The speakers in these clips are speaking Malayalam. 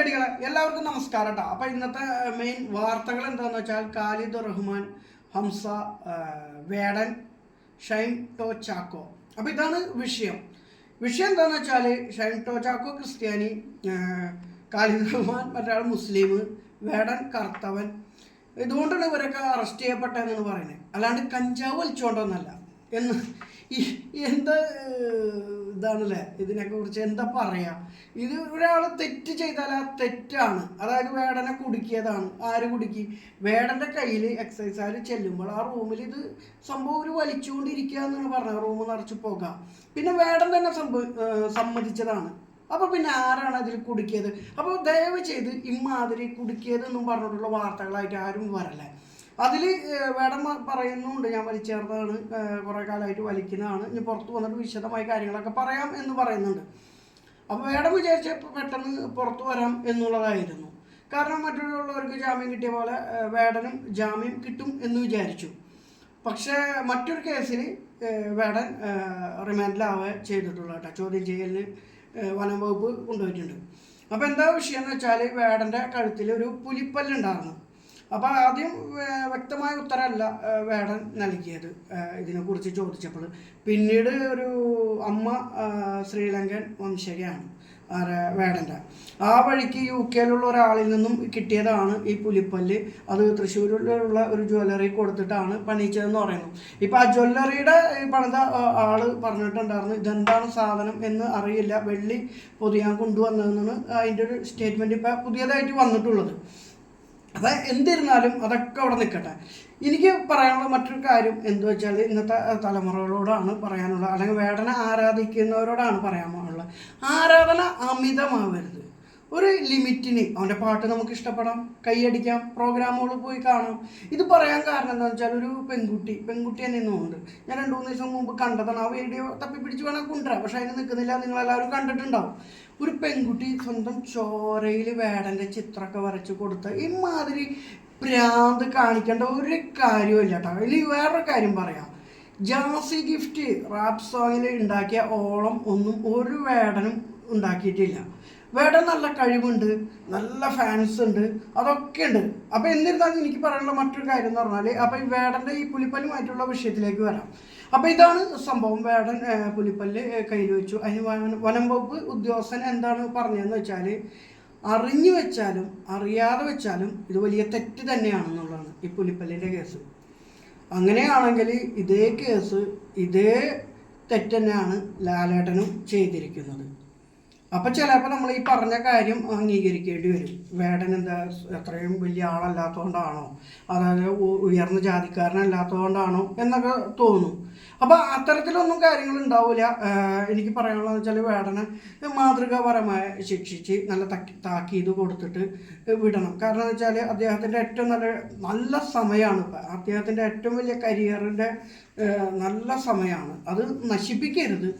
ഗടികളെ എല്ലാവർക്കും നമസ്കാരം കേട്ടോ അപ്പോൾ ഇന്നത്തെ മെയിൻ വാർത്തകൾ എന്താണെന്ന് വെച്ചാൽ ഖാലിദ് റഹ്മാൻ ഹംസ വേടൻ ഷൈൻ ടോ ചാക്കോ. അപ്പോൾ ഇതാണ് വിഷയം. വിഷയം എന്താണെന്ന് വെച്ചാൽ ഷൈൻ ടോ ചാക്കോ ക്രിസ്ത്യാനി ഖാലിദ് റഹ്മാൻ മറ്റൊരാൾ മുസ്ലിം വേടൻ കർത്തവൻ ഇതുകൊണ്ടാണ് ഇവരൊക്കെ അറസ്റ്റ് ചെയ്യപ്പെട്ടതെന്നാണ് പറയുന്നത്. അല്ലാണ്ട് കഞ്ചാവ് വലിച്ചുകൊണ്ടൊന്നല്ല എന്ന് ഈ- എന്താ ഇതാണല്ലേ ഇതിനൊക്കെ കുറിച്ച് എന്താ പറയാ? ഇത് ഒരാൾ തെറ്റ് ചെയ്താൽ ആ തെറ്റാണ്. അതായത് വേടനെ കുടുക്കിയതാണ്. ആര് കുടുക്കി? വേടന്റെ കയ്യിൽ എക്സസൈസുകാർ ചെല്ലുമ്പോൾ ആ റൂമിൽ ഇത് സംഭവം ഒരു വലിച്ചുകൊണ്ടിരിക്കുക എന്നാണ് പറഞ്ഞത്. റൂം നിറച്ച് പോകാം. പിന്നെ വേടൻ തന്നെ സമ്മതിച്ചതാണ്. അപ്പൊ പിന്നെ ആരാണ് അതിൽ കുടുക്കിയത്? അപ്പോൾ ദയവ് ചെയ്ത് ഇമ്മാതിരി കുടുക്കിയത് എന്നും പറഞ്ഞിട്ടുള്ള വാർത്തകളായിട്ട് ആരും വരല്ലേ? അതിൽ വേടം പറയുന്നുണ്ട് ഞാൻ വലിച്ചേർന്നതാണ് കുറേ കാലമായിട്ട് വലിക്കുന്നതാണ് ഇനി പുറത്ത് വന്നിട്ട് വിശദമായ കാര്യങ്ങളൊക്കെ പറയാം എന്ന് പറയുന്നുണ്ട്. അപ്പോൾ വേടം വിചാരിച്ച പെട്ടെന്ന് പുറത്തു വരാം എന്നുള്ളതായിരുന്നു. കാരണം മറ്റുള്ളവർക്ക് ജാമ്യം കിട്ടിയ പോലെ വേടനും ജാമ്യം കിട്ടും എന്ന് വിചാരിച്ചു. പക്ഷേ മറ്റൊരു കേസിൽ വേടൻ റിമാൻഡിലാവുക ചെയ്തിട്ടുള്ള കേട്ടോ ചോദ്യം ചെയ്യലിന് വനം വകുപ്പ് കൊണ്ടുപോയിട്ടുണ്ട്. അപ്പോൾ എന്താ വിഷയം എന്ന് വെച്ചാൽ വേടന്റെ കഴുത്തിൽ ഒരു പുലിപ്പല്ലുണ്ടായിരുന്നു അപ്പോൾ ആദ്യം വ്യക്തമായ ഉത്തരമല്ല വേടൻ നൽകിയത് ഇതിനെക്കുറിച്ച് ചോദിച്ചപ്പോൾ. പിന്നീട് ഒരു അമ്മ ശ്രീലങ്കൻ വംശജയാണ് വേടന്റെ ആ വഴിക്ക് യു കെയിലുള്ള ഒരാളിൽ നിന്നും കിട്ടിയതാണ് ഈ പുലിപ്പല്ല്. അത് തൃശ്ശൂരിലുള്ള ഒരു ജ്വല്ലറി കൊടുത്തിട്ടാണ് പണിയിച്ചതെന്ന് പറയുന്നു. ഇപ്പം ആ ജ്വല്ലറിയുടെ പണിത ആൾ പറഞ്ഞിട്ടുണ്ടായിരുന്നു ഇതെന്താണ് സാധനം എന്ന് അറിയില്ല. വെള്ളി പൊതിയാൻ കൊണ്ടുവന്നതെന്നാണ് അതിന്റെ ഒരു സ്റ്റേറ്റ്മെന്റ് ഇപ്പം പുതിയതായിട്ട് വന്നിട്ടുള്ളത്. അപ്പം എന്തിരുന്നാലും അതൊക്കെ അവിടെ നിൽക്കട്ടെ. എനിക്ക് പറയാനുള്ള മറ്റൊരു കാര്യം എന്തു വെച്ചാൽ ഇന്നത്തെ തലമുറകളോടാണ് പറയാനുള്ളത്. അല്ലെങ്കിൽ വേടന ആരാധിക്കുന്നവരോടാണ് പറയാനുള്ളത്. ആരാധന അമിതമാവരുത്. ഒരു ലിമിറ്റിന് അവന്റെ പാട്ട് നമുക്ക് ഇഷ്ടപ്പെടാം. കൈയടിക്കാം പ്രോഗ്രാമുകൾ പോയി കാണാം. ഇത് പറയാൻ കാരണം എന്താണെന്ന് വെച്ചാൽ ഒരു പെൺകുട്ടി പെൺകുട്ടി തന്നെ ഇന്നുണ്ട് ഞാൻ രണ്ട് മൂന്ന് ദിവസം മുമ്പ് കണ്ടതാണ്. ആ വീഡിയോ തപ്പിപ്പിടിച്ച് വേണം കൊണ്ടുവരാം. പക്ഷെ അതിന് നിൽക്കുന്നില്ല. നിങ്ങളെല്ലാവരും കണ്ടിട്ടുണ്ടാവും. ഒരു പെൺകുട്ടി സ്വന്തം ചോരയിൽ വേടന്റെ ചിത്രമൊക്കെ വരച്ച് കൊടുത്ത് ഇമാതിരി പ്രാന്ത് കാണിക്കേണ്ട ഒരു കാര്യമില്ല കേട്ടോ. ഇനി വേറൊരു കാര്യം പറയാം. ജാസി ഗിഫ്റ്റ് റാപ്പ് സോങ്ങിൽ ഉണ്ടാക്കിയ ഓളം ഒന്നും ഒരു വേടനും ഉണ്ടാക്കിയിട്ടില്ല. വേടൻ നല്ല കഴിവുണ്ട് നല്ല ഫാൻസ് ഉണ്ട് അതൊക്കെ ഉണ്ട്. അപ്പോൾ എന്നിരുന്നാലും എനിക്ക് പറയാനുള്ള മറ്റൊരു കാര്യം എന്ന് പറഞ്ഞാൽ അപ്പോൾ ഈ വേടന്റെ ഈ പുലിപ്പല്ലുമായിട്ടുള്ള വിഷയത്തിലേക്ക് വരാം. അപ്പോൾ ഇതാണ് സംഭവം വേടൻ പുലിപ്പല്ല് കയ്യിൽ വെച്ചു. അതിന് വനം വകുപ്പ് ഉദ്യോഗസ്ഥൻ എന്താണ് പറഞ്ഞതെന്ന് വെച്ചാൽ അറിഞ്ഞു വെച്ചാലും അറിയാതെ വെച്ചാലും ഇത് വലിയ തെറ്റ് തന്നെയാണെന്നുള്ളതാണ് ഈ പുലിപ്പല്ലിന്റെ കേസ്. അങ്ങനെയാണെങ്കിൽ ഇതേ കേസ് ഇതേ തെറ്റ് തന്നെയാണ് ലാലേട്ടനും ചെയ്തിരിക്കുന്നത്. അപ്പം ചിലപ്പോൾ നമ്മൾ ഈ പറഞ്ഞ കാര്യം അംഗീകരിക്കേണ്ടി വരും. വേടൻ എന്താ എത്രയും വലിയ ആളല്ലാത്തതുകൊണ്ടാണോ അതായത് ഉയർന്ന ജാതിക്കാരനല്ലാത്തതുകൊണ്ടാണോ എന്നൊക്കെ തോന്നും. അപ്പോൾ അത്തരത്തിലൊന്നും കാര്യങ്ങൾ ഉണ്ടാവില്ല എനിക്ക് പറയാനുള്ളത് വെച്ചാൽ വേടനെ മാതൃകാപരമായ ശിക്ഷിച്ച് നല്ല തക്കി താക്കീത് കൊടുത്തിട്ട് വിടണം. കാരണം എന്ന് വെച്ചാൽ അദ്ദേഹത്തിന്റെ ഏറ്റവും നല്ല നല്ല സമയമാണ് ഇപ്പം. അദ്ദേഹത്തിന്റെ ഏറ്റവും വലിയ കരിയറിന്റെ നല്ല സമയമാണ് അത് നശിപ്പിക്കരുത്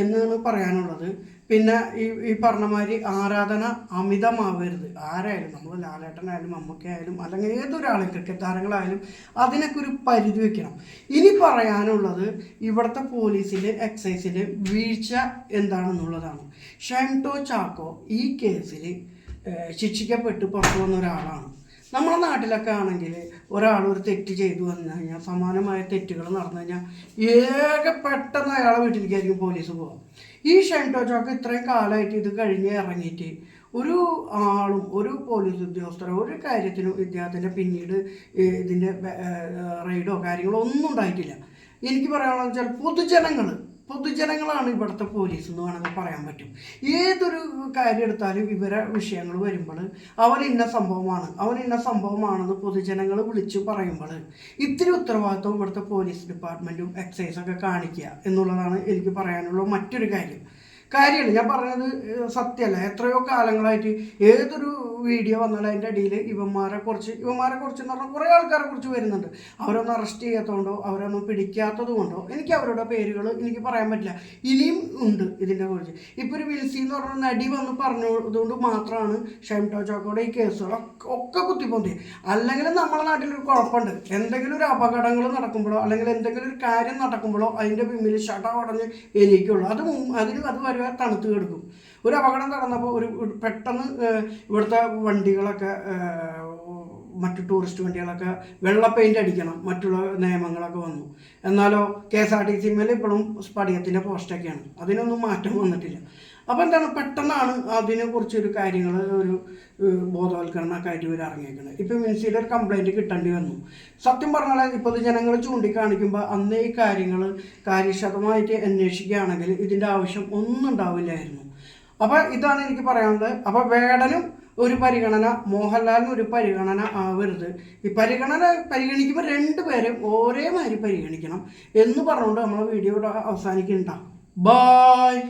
എന്നാണ് പറയാനുള്ളത്. പിന്നെ ഈ ഈ പറഞ്ഞ മാതിരി ആരാധന അമിതമാവരുത്. ആരായാലും നമ്മൾ ലാലേട്ടനായാലും അമ്മക്കായാലും അല്ലെങ്കിൽ ഏതൊരാളും ക്രിക്കറ്റ് താരങ്ങളായാലും അതിനൊക്കെ ഒരു പരിധി വെക്കണം. ഇനി പറയാനുള്ളത് ഇവിടുത്തെ പോലീസിന്റെ എക്സൈസിന്റെ വീഴ്ച എന്താണെന്നുള്ളതാണ്. ഷെൻടോ ചാക്കോ ഈ കേസിൽ ശിക്ഷിക്കപ്പെട്ട് പുറത്തു വന്ന ഒരാളാണ്. നമ്മുടെ നാട്ടിലൊക്കെ ആണെങ്കിൽ ഒരാൾ ഒരു തെറ്റ് ചെയ്തു വന്നു കഴിഞ്ഞാൽ സമാനമായ തെറ്റുകൾ നടന്നു കഴിഞ്ഞാൽ ഏക പെട്ടെന്ന് അയാളെ വീട്ടിലേക്കായിരിക്കും പോലീസ് പോകും ഈ ഷെൻടോ ചോക്ക് ഇത്രയും കാലമായിട്ട് ഇത് കഴിഞ്ഞ് ഇറങ്ങിയിട്ട് ഒരു ആളും ഒരു പോലീസ് ഉദ്യോഗസ്ഥരോ ഒരു കാര്യത്തിനും ഇദ്ദേഹത്തിന്റെ പിന്നീട് ഇതിന്റെ റെയ്ഡോ കാര്യങ്ങളോ ഒന്നും ഉണ്ടായിട്ടില്ല. എനിക്ക് പറയാനുള്ളത് വെച്ചാൽ പൊതുജനങ്ങൾ പൊതുജനങ്ങളാണ് ഇവിടുത്തെ പോലീസ് എന്ന് വേണമെങ്കിൽ പറയാൻ പറ്റും. ഏതൊരു കാര്യം എടുത്താലും ഇവരെ വിഷയങ്ങൾ വരുമ്പോൾ അവൻ ഇന്ന സംഭവമാണ് അവൻ ഇന്ന സംഭവമാണെന്ന് പൊതുജനങ്ങൾ വിളിച്ചു പറയുമ്പോൾ ഇത്തിരി ഉത്തരവാദിത്വം ഇവിടുത്തെ പോലീസ് ഡിപ്പാർട്ട്മെന്റും എക്സൈസൊക്കെ കാണിക്കുക എന്നുള്ളതാണ് എനിക്ക് പറയാനുള്ള മറ്റൊരു കാര്യം. കാര്യമാണ് ഞാൻ പറഞ്ഞത് സത്യമല്ല. എത്രയോ കാലങ്ങളായിട്ട് ഏതൊരു വീഡിയോ വന്നാലും അതിന്റെ അടിയിൽ ഇവന്മാരെ കുറിച്ച് ഇവന്മാരെ കുറിച്ച് എന്ന് പറഞ്ഞാൽ കുറേ ആൾക്കാരെ കുറിച്ച് വരുന്നുണ്ട്. അവരൊന്നും അറസ്റ്റ് ചെയ്യാത്തതുകൊണ്ടോ അവരൊന്നും പിടിക്കാത്തതുകൊണ്ടോ എനിക്ക് അവരുടെ പേരുകൾ എനിക്ക് പറയാൻ പറ്റില്ല. ഇനിയും ഉണ്ട് ഇതിന്റെ കുറിച്ച്. ഇപ്പോൾ ഒരു വിൽസി എന്ന് പറഞ്ഞ നടി വന്ന് പറഞ്ഞതുകൊണ്ട് മാത്രമാണ് ഷൈംടോ ചോക്കോടെ ഈ കേസുകളൊക്കെ ഒക്കെ കുത്തിപ്പൊന്തി. അല്ലെങ്കിൽ നമ്മുടെ നാട്ടിലൊരു കുഴപ്പമുണ്ട്. എന്തെങ്കിലും ഒരു അപകടങ്ങൾ നടക്കുമ്പോഴോ അല്ലെങ്കിൽ എന്തെങ്കിലും ഒരു കാര്യം നടക്കുമ്പോഴോ അതിന്റെ പിന്നിൽ ഷട്ട ഉടഞ്ഞ് എനിക്കുള്ളൂ അത് അതിന് അത് വരെ തണുത്ത് കിടക്കും. ഒരു അപകടം നടന്നപ്പോൾ ഒരു പെട്ടെന്ന് ഇവിടുത്തെ വണ്ടികളൊക്കെ മറ്റു ടൂറിസ്റ്റ് വണ്ടികളൊക്കെ വെള്ള പെയിന്റ് അടിക്കണം മറ്റുള്ള നിയമങ്ങളൊക്കെ വന്നു. എന്നാലോ K S R T C മേലെ ഇപ്പോഴും സ്പടികത്തിന്റെ പോസ്റ്റൊക്കെയാണ് അതിനൊന്നും മാറ്റം വന്നിട്ടില്ല. അപ്പോൾ എന്താണ് പെട്ടെന്നാണ് അതിനെക്കുറിച്ചൊരു കാര്യങ്ങൾ ഒരു ബോധവൽക്കരണമൊക്കെ ആയിട്ട് ഇവർ ഇറങ്ങിയേക്കുന്നത് ഇപ്പോൾ മിനിസിയുടെ ഒരു കംപ്ലൈന്റ് കിട്ടേണ്ടി വന്നു. സത്യം പറഞ്ഞാൽ ഇപ്പോൾ ജനങ്ങൾ ചൂണ്ടിക്കാണിക്കുമ്പോൾ അന്ന് ഈ കാര്യങ്ങൾ കാര്യക്ഷമമായിട്ട് അന്വേഷിക്കുകയാണെങ്കിൽ ഇതിന്റെ ആവശ്യം ഒന്നും ഉണ്ടാവില്ലായിരുന്നു. അപ്പോൾ ഇതാണ് എനിക്ക് പറയാനുള്ളത്. അപ്പോൾ വേടനും ഒരു പരിഗണന മോഹൻലാലിന് ഒരു പരിഗണന ആവരുത്. ഈ പരിഗണന പരിഗണിക്കുമ്പോൾ രണ്ട് രണ്ടുപേരും ഒരേമാതിരി പരിഗണിക്കണം എന്ന് പറഞ്ഞുകൊണ്ട് നമ്മൾ വീഡിയോ ഇവിടെ അവസാനിക്കുന്നുണ്ടാവും ബായ്